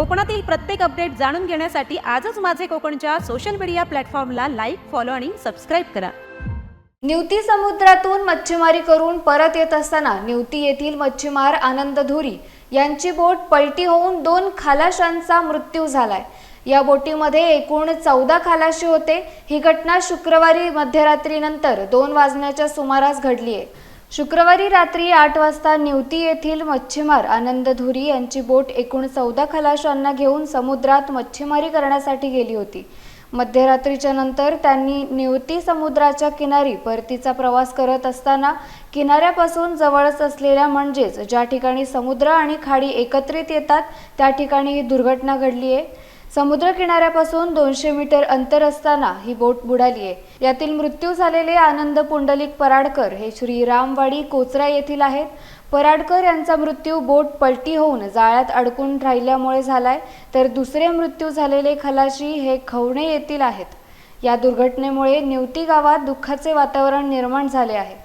कोकणातील प्रत्येक अपडेट जाणून घेण्यासाठी आजच माझे कोकणच्या सोशल मीडिया प्लॅटफॉर्मला लाईक फॉलो आणि सबस्क्राईब करा. निवती समुद्रातून मच्छीमारी करून परत येत असताना निवती येथील मच्छीमार आनंद धुरी यांची बोट पलटी होऊन दोन खालाशांचा मृत्यू झालाय. या बोटीमध्ये एकूण चौदा खालाशी होते. ही घटना शुक्रवारी मध्यरात्रीनंतर दोन वाजण्याच्या सुमारास घडली आहे शुक्रवारी रात्री आठ वाजता निवती येथील मच्छीमार आनंद धुरी यांची बोट एकूण चौदा खलाशांना घेऊन समुद्रात मच्छीमारी करण्यासाठी गेली होती. मध्यरात्रीच्या नंतर त्यांनी निवती समुद्राच्या किनारी परतीचा प्रवास करत असताना किनाऱ्यापासून जवळच असलेल्या म्हणजेच ज्या ठिकाणी समुद्र आणि खाडी एकत्रित येतात त्या ठिकाणी ही दुर्घटना घडली आहे समुद्र किनाऱ्यापासून दोनशे मीटर अंतर असताना ही बोट बुडाली आहे. यातील मृत्यू झालेले आनंद पुंडलिक पराडकर हे श्रीरामवाडी कोचरा येथील आहेत. पराडकर यांचा मृत्यू बोट पलटी होऊन जाळ्यात अडकून राहिल्यामुळे झालाय. तर दुसरे मृत्यू झालेले खलाशी हे खवणे येथील आहेत. या दुर्घटनेमुळे निवती गावात दुःखाचे वातावरण निर्माण झाले आहे.